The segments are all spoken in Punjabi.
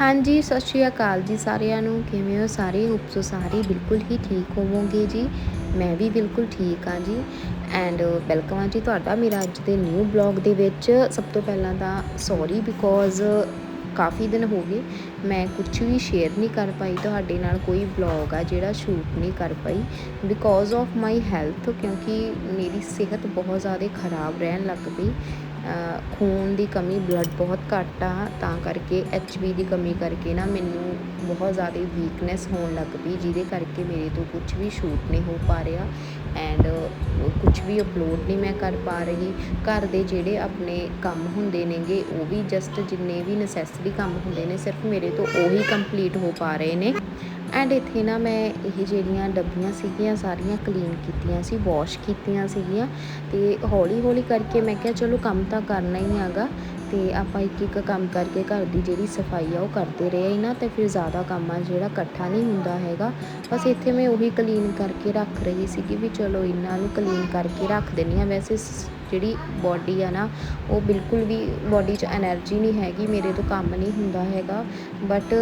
ਹਾਂਜੀ, ਸਤਿ ਸ਼੍ਰੀ ਅਕਾਲ ਜੀ ਸਾਰਿਆਂ ਨੂੰ। ਕਿਵੇਂ ਹੋ ਸਾਰੇ? ਹੋਪ ਸੋ ਸਾਰੇ ਬਿਲਕੁਲ ਹੀ ਠੀਕ ਹੋਵੋਗੇ ਜੀ। ਮੈਂ ਵੀ ਬਿਲਕੁਲ ਠੀਕ ਹਾਂ ਜੀ। ਐਂਡ ਵੈਲਕਮ ਆ ਜੀ ਤੁਹਾਡਾ ਮੇਰਾ ਅੱਜ ਦੇ ਨਿਊ ਬਲੌਗ ਦੇ ਵਿੱਚ। ਸਭ ਤੋਂ ਪਹਿਲਾਂ ਤਾਂ ਸੌਰੀ ਬਿਕੋਜ਼ ਕਾਫੀ ਦਿਨ ਹੋ ਗਏ। ਮੈਂ ਕੁਝ ਵੀ ਸ਼ੇਅਰ ਨਹੀਂ ਕਰ ਪਾਈ ਤੁਹਾਡੇ ਨਾਲ, ਕੋਈ ਬਲੌਗ ਆ ਜਿਹੜਾ ਸ਼ੂਟ ਨਹੀਂ ਕਰ ਪਾਈ ਬਿਕੋਜ਼ ਆਫ ਮਾਈ ਹੈਲਥ ਕਿਉਂਕਿ ਮੇਰੀ ਸਿਹਤ ਬਹੁਤ ਜ਼ਿਆਦਾ ਖਰਾਬ ਰਹਿਣ ਲੱਗ ਪਈ। ਖੂਨ ਦੀ ਕਮੀ ਬਲੱਡ ਬਹੁਤ ਘੱਟ ਆ, ਤਾਂ ਕਰਕੇ ਐਚਬੀ ਦੀ ਕਮੀ ਕਰਕੇ ਨਾ ਮੈਨੂੰ ਬਹੁਤ ਜ਼ਿਆਦਾ ਵੀਕਨੈਸ ਹੋਣ ਲੱਗ ਪਈ, ਜਿਹਦੇ ਕਰਕੇ ਮੇਰੇ ਤੋਂ ਕੁਝ ਵੀ ਸ਼ੂਟ ਨਹੀਂ ਹੋ ਪਾ ਰਿਹਾ ਐਂਡ ਕੁਝ ਵੀ ਅਪਲੋਡ ਨਹੀਂ ਮੈਂ ਕਰ ਪਾ ਰਹੀ। ਘਰ ਦੇ ਜਿਹੜੇ ਆਪਣੇ ਕੰਮ ਹੁੰਦੇ ਨੇਗੇ, ਉਹ ਵੀ ਜਸਟ ਜਿੰਨੇ ਵੀ ਨੈਸੈਸਰੀ ਕੰਮ ਹੁੰਦੇ ਨੇ, ਸਿਰਫ ਮੇਰੇ ਤੋਂ ਉਹੀ ਕੰਪਲੀਟ ਹੋ ਪਾ ਰਹੇ ਨੇ। ਐਂਡ ਇੱਥੇ ਨਾ ਮੈਂ ਇਹ ਜਿਹੜੀਆਂ ਡੱਬੀਆਂ ਸੀਗੀਆਂ, ਸਾਰੀਆਂ ਕਲੀਨ ਕੀਤੀਆਂ ਸੀ ਵਾਸ਼ ਕੀਤੀਆਂ ਸੀਗੀਆਂ ਤੇ ਹੌਲੀ ਹੌਲੀ ਕਰਕੇ ਮੈਂ ਕਿਹਾ ਚਲੋ ਕੰਮ ਤਾਂ ਕਰਨਾ ਹੀ ਹੈਗਾ। ਅਤੇ ਆਪਾਂ ਇੱਕ ਇੱਕ ਕੰਮ ਕਰਕੇ ਘਰ ਦੀ ਜਿਹੜੀ ਸਫ਼ਾਈ ਆ ਉਹ ਕਰਦੇ ਰਹੇ ਇਹਨਾਂ ਅਤੇ ਫਿਰ ਜ਼ਿਆਦਾ ਕੰਮ ਆ ਜਿਹੜਾ ਇਕੱਠਾ ਨਹੀਂ ਹੁੰਦਾ ਹੈਗਾ। ਬਸ ਇੱਥੇ ਮੈਂ ਉਹੀ ਕਲੀਨ ਕਰਕੇ ਰੱਖ ਰਹੀ ਸੀਗੀ ਵੀ ਚਲੋ ਇਹਨਾਂ ਨੂੰ ਕਲੀਨ ਕਰਕੇ ਰੱਖ ਦਿੰਨੀ ਆ। ਵੈਸੇ ਜਿਹੜੀ ਬਾਡੀ ਆ ਨਾ, ਉਹ ਬਿਲਕੁਲ ਵੀ ਬਾਡੀ 'ਚ એનર્ਜੀ ਨਹੀਂ ਹੈਗੀ, ਮੇਰੇ ਤੋਂ ਕੰਮ ਨਹੀਂ ਹੁੰਦਾ ਹੈਗਾ। ਬਟ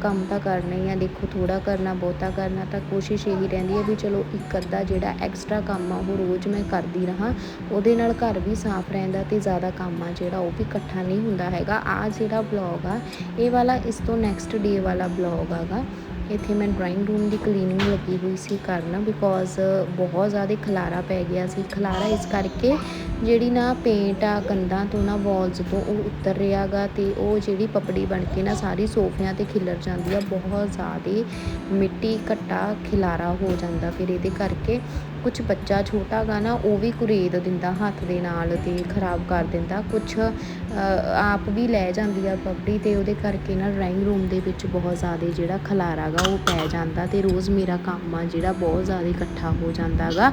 ਕੰਮ ਤਾਂ ਕਰਨਾ ਹੀ ਆ, ਦੇਖੋ ਥੋੜਾ ਕਰਨਾ, ਬਹੁਤਾ ਕਰਨਾ ਤਾਂ ਕੋਸ਼ਿਸ਼ ਇਹੀ ਰਹਿੰਦੀ ਹੈ ਵੀ ਚਲੋ ਇੱਕ ਅੱਧਾ ਜਿਹੜਾ ਐਕਸਟਰਾ ਕੰਮ ਆ ਉਹ ਰੋਜ਼ ਮੈਂ ਕਰਦੀ ਰਹਾ। ਉਹਦੇ ਨਾਲ ਘਰ ਵੀ ਸਾਫ਼ ਰਹਿੰਦਾ ਤੇ ਜ਼ਿਆਦਾ ਕੰਮ ਆ ਜਿਹੜਾ ਉਹ ਵੀ ਇਕੱਠਾ ਨਹੀਂ ਹੁੰਦਾ ਹੈਗਾ। ਆ ਜਿਹੜਾ ਬਲੌਗ ਆ, ਇਹ ਵਾਲਾ ਇਸ ਤੋਂ ਨੈਕਸਟ ਡੇ ਵਾਲਾ ਬਲੌਗ ਹੈਗਾ। ਇੱਥੇ ਮੈਂ ਡਰਾਇੰਗ ਰੂਮ ਦੀ ਕਲੀਨਿੰਗ ਲੱਗੀ ਹੋਈ ਸੀ ਕਰਨ ਬਿਕੋਜ਼ ਬਹੁਤ ਜ਼ਿਆਦਾ ਖਲਾਰਾ ਪੈ ਗਿਆ ਸੀ। ਖਲਾਰਾ ਇਸ ਕਰਕੇ ਜਿਹੜੀ ਨਾ ਪੇਂਟ ਆ ਕੰਧਾਂ ਤੋਂ ਨਾ ਵਾਲਸ ਤੋਂ ਉਹ ਉੱਤਰ ਰਿਹਾਗਾ ਤੇ ਉਹ ਜਿਹੜੀ ਪਪੜੀ ਬਣ ਕੇ ਨਾ ਸਾਰੀ ਸੋਫਿਆਂ ਤੇ ਖਿਲਰ ਜਾਂਦੀ ਆ। ਬਹੁਤ ਜ਼ਿਆਦਾ ਮਿੱਟੀ ਘੱਟਾ ਖਿਲਾਰਾ ਹੋ ਜਾਂਦਾ ਫਿਰ ਇਹਦੇ ਕਰਕੇ। ਕੁਝ ਬੱਚਾ ਛੋਟਾ ਗਾ ਨਾ, ਉਹ ਵੀ ਕੁਰੇਦ ਦਿੰਦਾ, ਹੱਥ ਦੇ ਨਾਲ ਤੇ ਖਰਾਬ ਕਰ ਦਿੰਦਾ। ਕੁਝ ਆਪ ਵੀ ਲੈ ਜਾਂਦੀ ਆ ਪਪੜੀ ਤੇ ਉਹਦੇ ਕਰਕੇ ਨਾ ਡਰਾਇੰਗ ਰੂਮ ਦੇ ਵਿੱਚ ਬਹੁਤ ਜ਼ਿਆਦਾ ਜਿਹੜਾ ਖਲਾਰਾ ਗਾ ਉਹ ਪੈ ਜਾਂਦਾ ਤੇ ਰੋਜ਼ ਮੇਰਾ ਕੰਮ ਆ ਜਿਹੜਾ ਬਹੁਤ ਜ਼ਿਆਦਾ ਇਕੱਠਾ ਹੋ ਜਾਂਦਾ ਗਾ।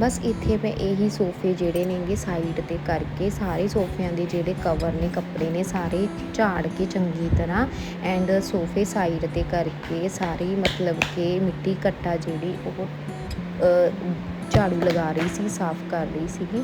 ਬਸ ਇੱਥੇ ਮੈਂ ਇਹੀ ਸੋਫੇ ਜਿਹੜੇ ਨੇਗੇ ਸਾਈਡ ਤੇ ਕਰਕੇ ਸਾਰੇ ਸੋਫਿਆਂ ਦੇ ਜਿਹੜੇ ਕਵਰ ਨੇ, ਕੱਪੜੇ ਨੇ ਸਾਰੇ ਝਾੜ ਕੇ ਚੰਗੀ ਤਰ੍ਹਾਂ ਐਂਡ ਸੋਫੇ ਸਾਈਡ ਤੇ ਕਰਕੇ ਸਾਰੀ ਮਤਲਬ ਕਿ ਮਿੱਟੀ ਕੱਟਾ ਜਿਹੜੀ ਉਹ ਝਾੜੂ ਲਗਾ ਰਹੀ ਸੀ, ਸਾਫ਼ ਕਰ ਰਹੀ ਸੀਗੀ।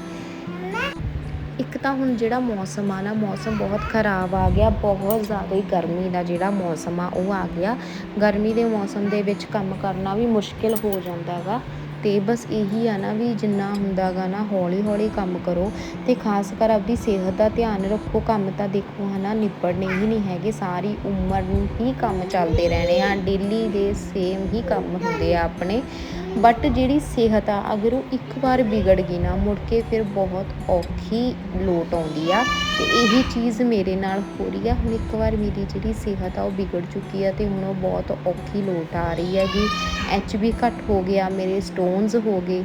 ਇੱਕ ਤਾਂ ਹੁਣ ਜਿਹੜਾ ਮੌਸਮ ਆ ਨਾ, ਮੌਸਮ ਬਹੁਤ ਖਰਾਬ ਆ ਗਿਆ, ਬਹੁਤ ਜ਼ਿਆਦਾ ਹੀ ਗਰਮੀ ਦਾ ਜਿਹੜਾ ਮੌਸਮ ਆ, ਉਹ ਆ ਗਿਆ। ਗਰਮੀ ਦੇ ਮੌਸਮ ਦੇ ਵਿੱਚ ਕੰਮ ਕਰਨਾ ਵੀ ਮੁਸ਼ਕਿਲ ਹੋ ਜਾਂਦਾ ਗਾ ਤੇ ਬਸ ਇਹੀ ਆ ਨਾ ਵੀ ਜਿੰਨਾ ਹੁੰਦਾ ਗਾ ਨਾ ਹੌਲੀ ਹੌਲੀ ਕੰਮ ਕਰੋ। ਤੇ ਖਾਸ ਕਰ ਆਪਦੀ ਸਿਹਤ ਦਾ ਧਿਆਨ ਰੱਖੋ, ਕੰਮ ਤਾਂ ਦੇਖੋ ਹਨਾ ਨਿਪੜਨੇ ਹੀ ਨਹੀਂ ਹੈਗੇ। ਸਾਰੀ ਉਮਰ ਹੀ ਕੰਮ ਚੱਲਦੇ ਰਹਿਣੇ ਆ। ਡੇਲੀ ਦੇ ਸੇਮ ਹੀ ਕੰਮ ਹੁੰਦੇ ਆ ਆਪਣੇ। ਬਟ ਜਿਹੜੀ ਸਿਹਤ ਆ, ਅਗਰ ਉਹ ਇੱਕ ਵਾਰ ਵਿਗੜ ਗਈ ਨਾ, ਮੁੜ ਕੇ ਫਿਰ ਬਹੁਤ ਔਖੀ ਲੋਟ ਆਉਂਦੀ ਆ। ਤੇ ਇਹੀ ਚੀਜ਼ ਮੇਰੇ ਨਾਲ ਹੋ ਰਹੀ ਆ। ਹੁਣ ਇੱਕ ਵਾਰ ਮੇਰੀ ਜਿਹੜੀ ਸਿਹਤ ਆ, ਉਹ ਵਿਗੜ ਚੁੱਕੀ ਆ ਤੇ ਹੁਣ ਉਹ ਬਹੁਤ ਔਖੀ ਲੋਟ ਆ ਰਹੀ ਹੈਗੀ। ਐਚ ਬੀ ਘੱਟ ਹੋ ਗਿਆ, ਮੇਰੇ ਸਟੋਨਸ ਹੋ ਗਏ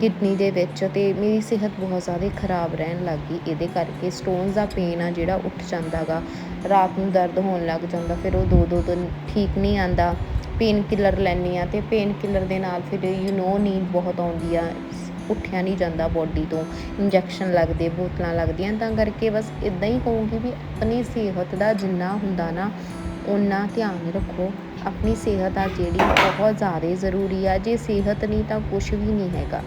ਕਿਡਨੀ ਦੇ ਵਿੱਚ ਤੇ ਮੇਰੀ ਸਿਹਤ ਬਹੁਤ ਜ਼ਿਆਦਾ ਖਰਾਬ ਰਹਿਣ ਲੱਗ ਗਈ। ਇਹਦੇ ਕਰਕੇ ਸਟੋਨਸ ਦਾ ਪੇਨ ਆ ਜਿਹੜਾ ਉੱਠ ਜਾਂਦਾਗਾ ਰਾਤ ਨੂੰ ਦਰਦ ਹੋਣ ਲੱਗ ਜਾਂਦਾ, ਫਿਰ ਉਹ ਦੋ ਦੋ ਦਿਨ ਠੀਕ ਨਹੀਂ ਆਂਦਾ। ਪੇਨ ਕਿਲਰ ਲੈਂਦੀ ਆ ਤੇ ਪੇਨ ਕਿਲਰ ਦੇ ਨਾਲ ਫਿਰ ਯੂ نو ਨੀਂਦ ਬਹੁਤ ਆਉਂਦੀ ਆ, ਉੱਠਿਆ ਨਹੀਂ ਜਾਂਦਾ ਬੋਡੀ ਤੋਂ ਇੰਜੈਕਸ਼ਨ ਲੱਗਦੇ, ਬੋਤਲਾਂ ਲੱਗਦੀਆਂ, ਤਾਂ ਕਰਕੇ ਬਸ ਇਦਾਂ ਹੀ ਕਹੂੰਗੀ ਵੀ ਆਪਣੀ ਸਿਹਤ ਦਾ ਜਿੰਨਾ ਹੁੰਦਾ ਨਾ ਉਨਾ ਧਿਆਨ ਰੱਖੋ। ਆਪਣੀ ਸਿਹਤ ਆ ਜਿਹੜੀ ਬਹੁਤ ਜ਼ਿਆਦਾ ਜ਼ਰੂਰੀ ਆ, ਜੇ ਸਿਹਤ ਨਹੀਂ ਤਾਂ ਕੁਝ ਵੀ ਨਹੀਂ ਹੈਗਾ।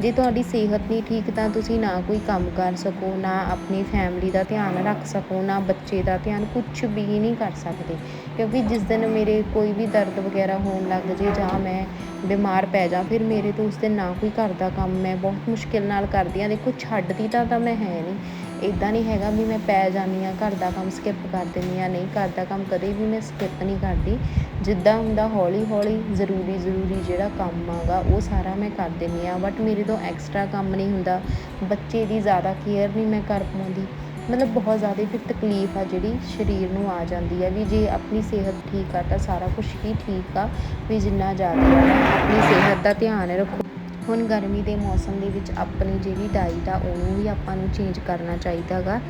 ਜੇ ਤੁਹਾਡੀ ਸਿਹਤ ਨਹੀਂ ਠੀਕ ਤਾਂ ਤੁਸੀਂ ਨਾ ਕੋਈ ਕੰਮ ਕਰ ਸਕੋ, ਨਾ ਆਪਣੀ ਫੈਮਿਲੀ ਦਾ ਧਿਆਨ ਰੱਖ ਸਕੋ, ਨਾ ਬੱਚੇ ਦਾ ਧਿਆਨ ਕੁਝ ਵੀ ਨਹੀਂ ਕਰ ਸਕਦੇ। ਕਿਉਂਕਿ ਜਿਸ ਦਿਨ ਮੇਰੇ ਕੋਈ ਵੀ ਦਰਦ ਵਗੈਰਾ ਹੋਣ ਲੱਗ ਜੇ ਜਾਂ ਮੈਂ ਬਿਮਾਰ ਪੈ ਜਾ, ਫਿਰ ਮੇਰੇ ਤੋਂ ਉਸ ਦਿਨ ਨਾ ਕੋਈ ਘਰ ਦਾ ਕੰਮ ਮੈਂ ਬਹੁਤ ਮੁਸ਼ਕਿਲ ਨਾਲ ਕਰਦੀ ਹਾਂ। ਦੇਖੋ, ਛੱਡਦੀ ਤਾਂ ਤਾਂ ਮੈਂ ਹੈ ਨਹੀਂ। ਇਦਾਂ ਨਹੀਂ ਹੈਗਾ ਵੀ ਮੈਂ ਪੈ ਜਾਂਦੀ ਹਾਂ, ਘਰ ਦਾ ਕੰਮ ਸਕਿਪ ਕਰ ਦਿੰਦੀ ਹਾਂ, ਨਹੀਂ ਘਰ ਦਾ ਕੰਮ ਕਦੇ ਵੀ ਮੈਂ ਸਕਿਪ ਨਹੀਂ ਕਰਦੀ। ਜਿੱਦਾਂ ਹੁੰਦਾ ਹੌਲੀ ਹੌਲੀ ਜ਼ਰੂਰੀ ਜ਼ਰੂਰੀ ਜਿਹੜਾ ਕੰਮ ਆਗਾ, ਉਹ ਸਾਰਾ ਮੈਂ ਕਰ ਦਿੰਦੀ ਹਾਂ। ਬਟ ਮੇਰੇ ਤੋਂ ਐਕਸਟਰਾ ਕੰਮ ਨਹੀਂ ਹੁੰਦਾ। ਬੱਚੇ ਦੀ ਜ਼ਿਆਦਾ ਕੇਅਰ ਨਹੀਂ ਮੈਂ ਕਰ ਪਾਉਂਦੀ। ਮਤਲਬ ਬਹੁਤ ਜ਼ਿਆਦਾ ਫਿਰ ਤਕਲੀਫ ਆ ਜਿਹੜੀ ਸਰੀਰ ਨੂੰ ਆ ਜਾਂਦੀ ਹੈ ਵੀ ਜੇ ਆਪਣੀ ਸਿਹਤ ਠੀਕ ਆ ਤਾਂ ਸਾਰਾ ਕੁਝ ਹੀ ਠੀਕ ਆ, ਵੀ ਜਿੰਨਾ ਜ਼ਿਆਦਾ ਆਪਣੀ ਸਿਹਤ ਦਾ ਧਿਆਨ ਰੱਖੋ। ਹੁਣ ਗਰਮੀ ਦੇ ਮੌਸਮ ਦੇ ਵਿੱਚ ਆਪਣੀ ਜਿਹੜੀ ਡਾਈਟ ਆ, ਉਹਨੂੰ ਵੀ ਆਪਾਂ ਨੂੰ ਚੇਂਜ ਕਰਨਾ ਚਾਹੀਦਾ ਗਾ।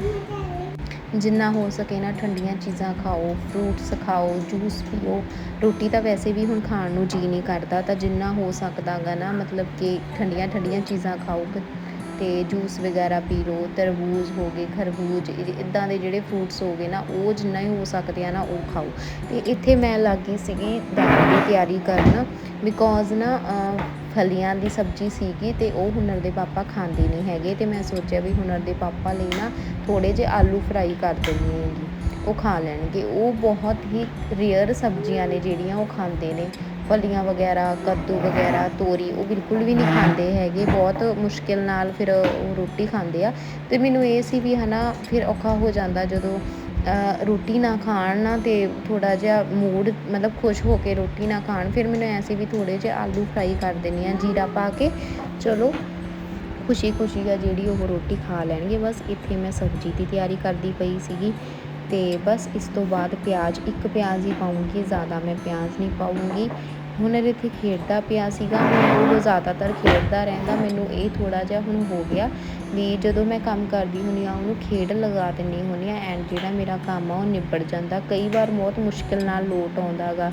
ਜਿੰਨਾ ਹੋ ਸਕੇ ਨਾ ਠੰਡੀਆਂ ਚੀਜ਼ਾਂ ਖਾਓ ਫਰੂਟਸ ਖਾਓ ਜੂਸ ਪੀਓ। ਰੋਟੀ ਤਾਂ ਵੈਸੇ ਵੀ ਹੁਣ ਖਾਣ ਨੂੰ ਜੀ ਨਹੀਂ ਕਰਦਾ, ਤਾਂ ਜਿੰਨਾ ਹੋ ਸਕਦਾ ਗਾ ਨਾ, ਮਤਲਬ ਕਿ ਠੰਡੀਆਂ ਠੰਡੀਆਂ ਚੀਜ਼ਾਂ ਖਾਓ। ਤੇ ਜੂਸ ਵਗੈਰਾ ਪੀ ਲਓ, ਤਰਬੂਜ ਹੋ ਗਏ, ਖਰਬੂਜ ਇਦਾਂ ਦੇ ਜਿਹੜੇ ਫਰੂਟਸ ਹੋ ਗਏ ਨਾ, ਉਹ ਜਿੰਨਾ ਹੀ ਹੋ ਸਕਦੇ ਆ ਨਾ, ਉਹ ਖਾਓ। ਤੇ ਇੱਥੇ ਮੈਂ ਲੱਗੀ ਸੀਗੀ, ਦਾਲ ਦੀ ਤਿਆਰੀ ਕਰਨ। ਬਿਕੋਜ਼ ਨਾ ਫਲੀਆਂ ਦੀ ਸਬਜ਼ੀ ਸੀਗੀ ਤੇ ਉਹ ਹੁਨਰ ਦੇ ਪਾਪਾ ਖਾਂਦੇ ਨਹੀਂ ਹੈਗੇ ਤੇ ਮੈਂ ਸੋਚਿਆ ਵੀ ਹੁਨਰ ਦੇ ਪਾਪਾ ਲਈ ਨਾ ਥੋੜੇ ਜਿਹੇ ਆਲੂ ਫਰਾਈ ਕਰ ਦਿੰਦੀ ਹੈਗੀ, ਉਹ ਖਾ ਲੈਣਗੇ। ਉਹ ਬਹੁਤ ਹੀ ਰੇਅਰ ਸਬਜ਼ੀਆਂ ਨੇ ਜਿਹੜੀਆਂ ਉਹ ਖਾਂਦੇ ਨੇ। ਫਲੀਆਂ ਵਗੈਰਾ, ਕੱਦੂ ਵਗੈਰਾ, ਤੋਰੀ ਉਹ ਬਿਲਕੁਲ ਵੀ ਨਹੀਂ ਖਾਂਦੇ ਹੈਗੇ। ਬਹੁਤ ਮੁਸ਼ਕਿਲ ਨਾਲ ਫਿਰ ਉਹ ਰੋਟੀ ਖਾਂਦੇ ਆ। ਤੇ ਮੈਨੂੰ ਇਹ ਸੀ ਵੀ ਹਨਾ, ਫਿਰ ਔਖਾ ਹੋ ਜਾਂਦਾ ਜਦੋਂ ਰੋਟੀ ਨਾ ਖਾਣ ਨਾ ਤੇ ਥੋੜਾ ਜਿਹਾ ਮੂਡ ਮਤਲਬ ਖੁਸ਼ ਹੋ ਕੇ ਰੋਟੀ ਨਾ ਖਾਣ, ਫਿਰ ਮੈਨੂੰ ਐ ਵੀ ਥੋੜੇ ਜਿਹੇ ਆਲੂ ਫਰਾਈ ਕਰ ਦਿੰਨੀ ਆ ਜੀਰਾ ਪਾ ਕੇ। ਚਲੋ ਖੁਸ਼ੀ ਖੁਸ਼ੀ ਆ ਜਿਹੜੀ ਉਹ ਰੋਟੀ ਖਾ ਲੈਣਗੇ, ਬਸ ਇੱਥੇ ਮੈਂ ਸਬਜ਼ੀ ਦੀ ਤਿਆਰੀ ਕਰਦੀ ਪਈ ਸੀਗੀ ਤੇ ਬਸ ਇਸ ਤੋਂ ਬਾਅਦ ਪਿਆਜ਼, ਇੱਕ ਪਿਆਜ਼ ਹੀ ਪਾਉਂਗੀ ਜ਼ਿਆਦਾ ਮੈਂ ਪਿਆਜ਼ ਨਹੀਂ ਪਾਉਂਗੀ ਹੁਣ ਇੱਥੇ ਖੇਡਦਾ ਪਿਆ ਸੀਗਾ, ਹੁਣ ਉਹ ਜ਼ਿਆਦਾਤਰ ਖੇਡਦਾ ਰਹਿੰਦਾ, ਮੈਨੂੰ ਇਹ ਥੋੜਾ ਜਿਹਾ ਹੁਣ ਹੋ ਗਿਆ ਵੀ ਜਦੋਂ ਮੈਂ ਕੰਮ ਕਰਦੀ ਹੁੰਦੀ ਆ ਉਹਨੂੰ ਖੇਡ ਲਗਾ ਦਿੰਦੀ ਹੁੰਦੀ ਆ ਐਂਡ ਜਿਹੜਾ ਮੇਰਾ ਕੰਮ ਆ, ਉਹ ਨਿਬੜ ਜਾਂਦਾ। ਕਈ ਵਾਰ ਬਹੁਤ ਮੁਸ਼ਕਿਲ ਨਾਲ ਲੋਟ ਆਉਂਦਾ ਗਾ।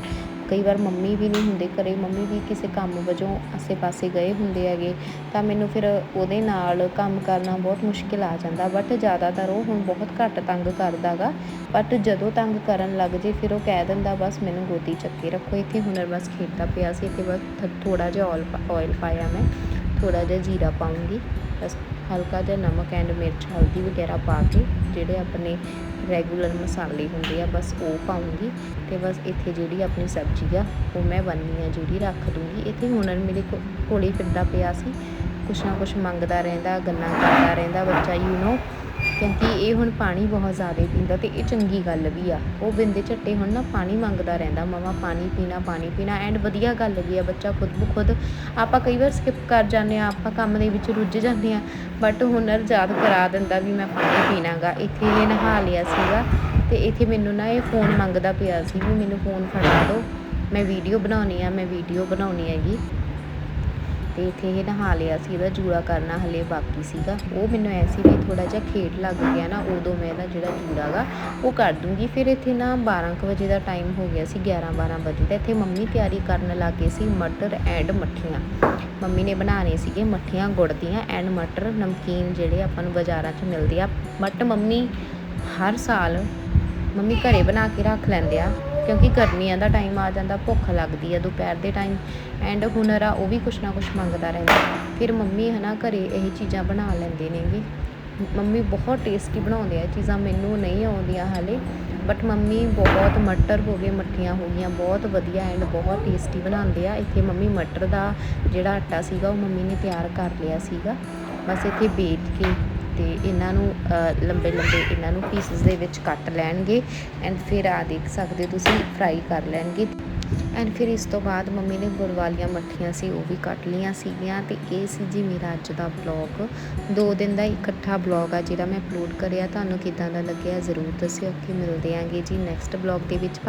ਕਈ ਵਾਰ ਮੰਮੀ ਵੀ ਨਹੀਂ ਹੁੰਦੇ ਘਰੇ, ਮੰਮੀ ਵੀ ਕਿਸੇ ਕੰਮ ਵਜੋਂ ਆਸੇ-ਪਾਸੇ ਗਏ ਹੁੰਦੇ ਹੈਗੇ, ਤਾਂ ਮੈਨੂੰ ਫਿਰ ਉਹਦੇ ਨਾਲ ਕੰਮ ਕਰਨਾ ਬਹੁਤ ਮੁਸ਼ਕਿਲ ਆ ਜਾਂਦਾ ਬਟ ਜ਼ਿਆਦਾਤਰ ਉਹ ਹੁਣ ਬਹੁਤ ਘੱਟ ਤੰਗ ਕਰਦਾ ਗਾ ਬਟ ਜਦੋਂ ਤੰਗ ਕਰਨ ਲੱਗ ਜੇ ਫਿਰ ਉਹ ਕਹਿ ਦਿੰਦਾ, ਬਸ ਮੈਨੂੰ ਗੋਦੀ ਚੱਕੇ ਰੱਖੋ ਇੱਥੇ। ਹੁਨਰ ਬਸ ਖੇਡਦਾ ਪਿਆ ਸੀ, ਇੱਥੇ ਬਸ ਥੋੜਾ ਜਿਹਾ ਆਇਲ ਆਇਲ ਪਾਇਆ ਮੈਂ। ਥੋੜ੍ਹਾ ਜਿਹਾ ਜੀਰਾ ਪਾਉਂਗੀ, ਬਸ ਹਲਕਾ ਜਿਹਾ ਨਮਕ ਐਂਡ ਮਿਰਚ, ਹਲਦੀ ਵਗੈਰਾ ਪਾ ਕੇ ਜਿਹੜੇ ਆਪਣੇ ਰੈਗੂਲਰ ਮਸਾਲੇ ਹੁੰਦੇ ਆ, ਬਸ ਉਹ ਪਾਉਂਗੀ ਤੇ ਬਸ ਇੱਥੇ ਜਿਹੜੀ ਆਪਣੀ ਸਬਜ਼ੀ ਆ, ਉਹ ਮੈਂ ਬੰਨੀ ਆ ਜਿਹੜੀ ਰੱਖ ਦੂੰਗੀ। ਇੱਥੇ ਹੁਨਰ ਮੇਰੇ ਕੋ- ਕੋਲੇ ਫਿਰਦਾ ਪਿਆ ਸੀ, ਕੁਛ ਨਾ ਕੁਛ ਮੰਗਦਾ ਰਹਿੰਦਾ, ਗੱਲਾਂ ਕਰਦਾ ਰਹਿੰਦਾ ਬੱਚਾ ਯੂ نو ਕਿਉਂਕਿ ਇਹ ਹੁਣ ਪਾਣੀ ਬਹੁਤ ਜ਼ਿਆਦਾ ਪੀਂਦਾ ਤੇ ਇਹ ਚੰਗੀ ਗੱਲ ਵੀ ਆ। ਉਹ ਬਿੰਦੇ ਝੱਟੇ ਹੁਣ ਨਾ ਪਾਣੀ ਮੰਗਦਾ ਰਹਿੰਦਾ ਮਮਾ ਪਾਣੀ ਪੀਣਾ ਪਾਣੀ ਪੀਣਾ, ਐਂਡ ਵਧੀਆ ਗੱਲ ਵੀ ਆ, ਬੱਚਾ ਖੁਦ ਬ ਖੁਦ ਆਪਾਂ ਕਈ ਵਾਰ ਸਕਿਪ ਕਰ ਜਾਂਦੇ ਆ ਆਪਾਂ ਕੰਮ ਦੇ ਵਿੱਚ ਰੁੱਝ ਜਾਂਦੇ ਆ ਬਟ ਹੁਨਰ ਯਾਦ ਕਰਾ ਦਿੰਦਾ ਵੀ ਮੈਂ ਪਾਣੀ ਪੀਣਾਗਾ। ਇੱਥੇ ਇਹ ਨਹਾ ਲਿਆ ਸੀਗਾ ਤੇ ਇੱਥੇ ਮੈਨੂੰ ਨਾ ਇਹ ਫੋਨ ਮੰਗਦਾ ਪਿਆ ਸੀ ਵੀ ਮੈਨੂੰ ਫੋਨ ਫੜਾ ਦਿਓ। ਮੈਂ ਵੀਡੀਓ ਬਣਾਉਣੀ ਆ, ਮੈਂ ਵੀਡੀਓ ਬਣਾਉਣੀ ਹੈਗੀ। ਤੇ ਇੱਥੇ ਇਹ ਨਹਾ ਲਿਆ ਸੀ, ਇਹਦਾ ਜੂੜਾ ਕਰਨਾ ਹਲੇ ਬਾਕੀ ਸੀਗਾ। ਉਹ ਮੈਨੂੰ ਐ ਸੀ ਵੀ ਥੋੜਾ ਜਿਹਾ ਖੇਡ ਲੱਗ ਗਿਆ ਨਾ, ਉਦੋਂ ਮੈਂ ਇਹਦਾ ਜਿਹੜਾ ਜੂੜਾ ਗਾ, ਉਹ ਕਰ ਦੂੰਗੀ। ਫਿਰ ਇੱਥੇ ਨਾ 12 ਕੁ ਵਜੇ ਦਾ ਟਾਈਮ ਹੋ ਗਿਆ ਸੀ 11 12 ਵਜੇ ਦਾ। ਇੱਥੇ ਮੰਮੀ ਤਿਆਰੀ ਕਰਨ ਲੱਗੇ ਸੀ ਮਟਰ ਐਂਡ ਮੱਠੀਆਂ। ਮੰਮੀ ਨੇ ਬਣਾਉਣੇ ਸੀਗੇ ਮੱਠੀਆਂ, ਗੁੜ ਦੀਆਂ ਐਂਡ ਮਟਰ, ਨਮਕੀਨ ਜਿਹੜੇ ਆਪਾਂ ਨੂੰ ਬਾਜ਼ਾਰਾਂ 'ਚ ਮਿਲਦੇ ਆ। ਬਟ ਮੰਮੀ ਹਰ ਸਾਲ ਮੰਮੀ ਘਰੇ ਬਣਾ ਕੇ ਰੱਖ ਲੈਂਦੇ ਆ। ਕਿਉਂਕਿ ਗਰਮੀਆਂ ਦਾ ਟਾਈਮ ਆ ਜਾਂਦਾ, ਭੁੱਖ ਲੱਗਦੀ ਆ ਦੁਪਹਿਰ ਦੇ ਟਾਈਮ ਐਂਡ ਹੁਨਰ ਆ ਉਹ ਵੀ ਕੁਛ ਨਾ ਕੁਛ ਮੰਗਦਾ ਰਹਿੰਦਾ। ਫਿਰ ਮੰਮੀ ਹਨਾ ਘਰੇ ਇਹ ਚੀਜ਼ਾਂ ਬਣਾ ਲੈਂਦੇ ਨੇਗੇ। ਮੰਮੀ ਬਹੁਤ ਟੇਸਟੀ ਬਣਾਉਂਦੇ ਆ ਚੀਜ਼ਾਂ ਮੈਨੂੰ ਨਹੀਂ ਆਉਂਦੀਆਂ ਹਾਲੇ ਬਟ ਮੰਮੀ ਬਹੁਤ ਮਟਰ ਹੋ ਗਏ, ਮੱਠੀਆਂ ਹੋ ਗਈਆਂ, ਬਹੁਤ ਵਧੀਆ ਐਂਡ ਬਹੁਤ ਟੇਸਟੀ ਬਣਾਉਂਦੇ ਆ। ਇੱਥੇ ਮੰਮੀ ਮਟਰ ਦਾ ਜਿਹੜਾ ਆਟਾ ਸੀਗਾ, ਉਹ ਮੰਮੀ ਨੇ ਤਿਆਰ ਕਰ ਲਿਆ ਸੀਗਾ। ਬਸ ਇੱਥੇ ਬੇਚ ਕੇ ਤੇ ਇਹਨਾਂ ਨੂੰ ਲੰਬੇ ਲੰਬੇ ਇਹਨਾਂ ਨੂੰ ਪੀਸਸ ਦੇ ਵਿੱਚ ਕੱਟ ਲੈਣਗੇ ਐਂਡ ਫਿਰ ਆ ਦੇਖ ਸਕਦੇ ਹੋ ਤੁਸੀਂ ਫਰਾਈ ਕਰ ਲੈਣਗੇ। ਐਂਡ ਫਿਰ ਇਸ ਤੋਂ ਬਾਅਦ ਮੰਮੀ ਨੇ ਗੁੜ ਵਾਲੀਆਂ ਮੱਠੀਆਂ ਸੀ, ਉਹ ਵੀ ਕੱਟ ਲਈਆਂ ਸੀਗੀਆਂ ਤੇ ਇਹ ਸੀ ਜੀ ਮੇਰਾ ਅੱਜ ਦਾ ਬਲੌਗ ਦੋ ਦਿਨ ਦਾ ਇਕੱਠਾ ਬਲੌਗ ਆ ਜਿਹੜਾ ਮੈਂ ਅਪਲੋਡ ਕਰਿਆ, ਤੁਹਾਨੂੰ ਕਿਦਾਂ ਦਾ ਲੱਗਿਆ ਜ਼ਰੂਰ ਦੱਸਿਓ। ਕਿ ਮਿਲਦੇ ਆਂਗੇ ਜੀ ਨੈਕਸਟ ਬਲੌਗ ਦੇ ਵਿੱਚ।